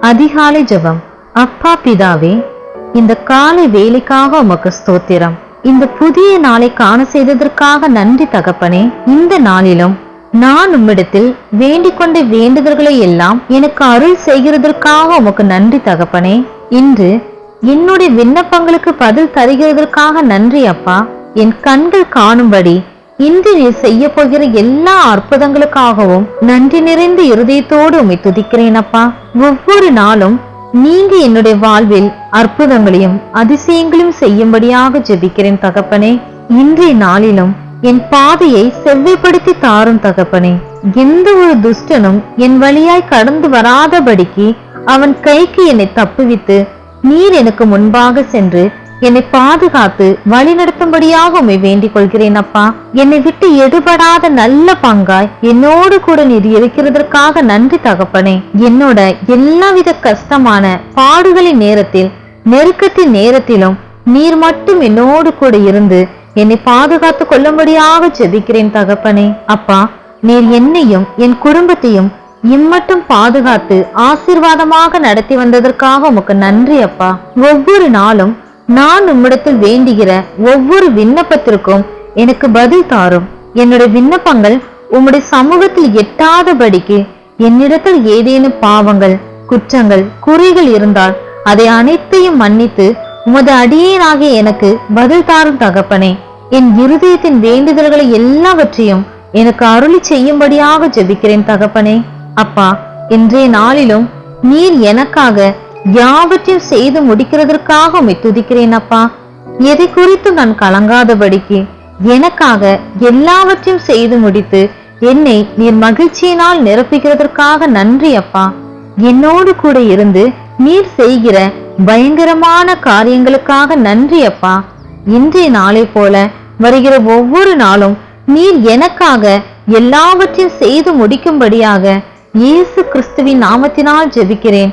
அதிகாலை ஜபம். அப்பா பிதாவே இந்த காலை வேலைக்காக உமக்கு ஸ்தோத்திரம். இந்த புதிய நாளை காண செய்ததற்காக நன்றி தகப்பனே. இந்த நாளிலும் நான் உம்மிடத்தில் வேண்டிக் கொண்ட வேண்டுதல்களை எல்லாம் எனக்கு அருள் செய்கிறதற்காக உமக்கு நன்றி தகப்பனே. இன்று என்னுடைய விண்ணப்பங்களுக்கு பதில் தருகிறதற்காக நன்றி அப்பா. என் கண்கள் காணும்படி இன்று நீ செய்ய போகிற எல்லா அற்புதங்களுக்காகவும் நன்றி நிறைந்த இருதயத்தோடு உம்மை துதிக்கிறேன் அப்பா. ஒவ்வொரு நாளும் நீங்க என்னுடைய வாழ்வில் அற்புதங்களையும் அதிசயங்களையும் செய்யும்படியாக ஜெபிக்கிறேன் தகப்பனே. இன்றைய நாளிலும் என் பாதையை செவ்வைப்படுத்தி தாரும் தகப்பனே. எந்த ஒரு துஷ்டனும் என் வழியாய் கடந்து வராதபடிக்கு அவன் கைக்கு என்னை தப்புவித்து நீர் எனக்கு முன்பாக சென்று என்னை பாதுகாத்து வழிநடத்தும்படியாக உம்மை வேண்டிக் கொள்கிறேன் அப்பா. என்னை விட்டு எடுபடாத நல்ல பங்காய் என்னோடு கூட நீர் இருக்கிறதற்காக நன்றி தகப்பனே. என்னோட எல்லாவித கஷ்டமான பாடுகளின் நேரத்தில் நெருக்கத்தின் நேரத்திலும் நீர் மட்டும் என்னோடு கூட இருந்து என்னை பாதுகாத்து கொள்ளும்படியாக செதிக்கிறேன் தகப்பனே. அப்பா நீர் என்னையும் என் குடும்பத்தையும் இம்மட்டும் பாதுகாத்து ஆசீர்வாதமாக நடத்தி வந்ததற்காக உமக்கு நன்றி அப்பா. ஒவ்வொரு நாளும் நான் உம்மிடத்தில் வேண்டுகிற ஒவ்வொரு விண்ணப்பத்திற்கும் எனக்கு பதில் தாரும். என்னுடைய விண்ணப்பங்கள் உம்முடைய சமூகத்தில் எட்டாதபடிக்கு என்னிடத்தில் ஏதேனும் பாவங்கள் குற்றங்கள் குறைகள் இருந்தால் அதை அனைத்தையும் மன்னித்து உமது அடியேனாகிய எனக்கு பதில் தாரும் தகப்பனே. என் இருதயத்தின் வேண்டுதல்களை எல்லாவற்றையும் எனக்கு அருளி செய்யும்படியாக ஜெபிக்கிறேன் தகப்பனே. அப்பா இன்றைய நாளிலும் நீர் எனக்காக யாவற்றையும் செய்து முடிக்கிறதற்காக உம்மை துதிக்கிறேன் அப்பா. எதை குறித்து நான் கலங்காதபடிக்கு எனக்காக எல்லாவற்றையும் செய்து முடித்து என்னை நீர் மகிழ்ச்சியினால் நிரப்புகிறதற்காக நன்றி அப்பா. என்னோடு கூட இருந்து நீர் செய்கிற பயங்கரமான காரியங்களுக்காக நன்றி அப்பா. இன்றைய நாளை போல வருகிற ஒவ்வொரு நாளும் நீர் எனக்காக எல்லாவற்றையும் செய்து முடிக்கும்படியாக இயேசு கிறிஸ்துவின் நாமத்தினால் ஜெபிக்கிறேன்.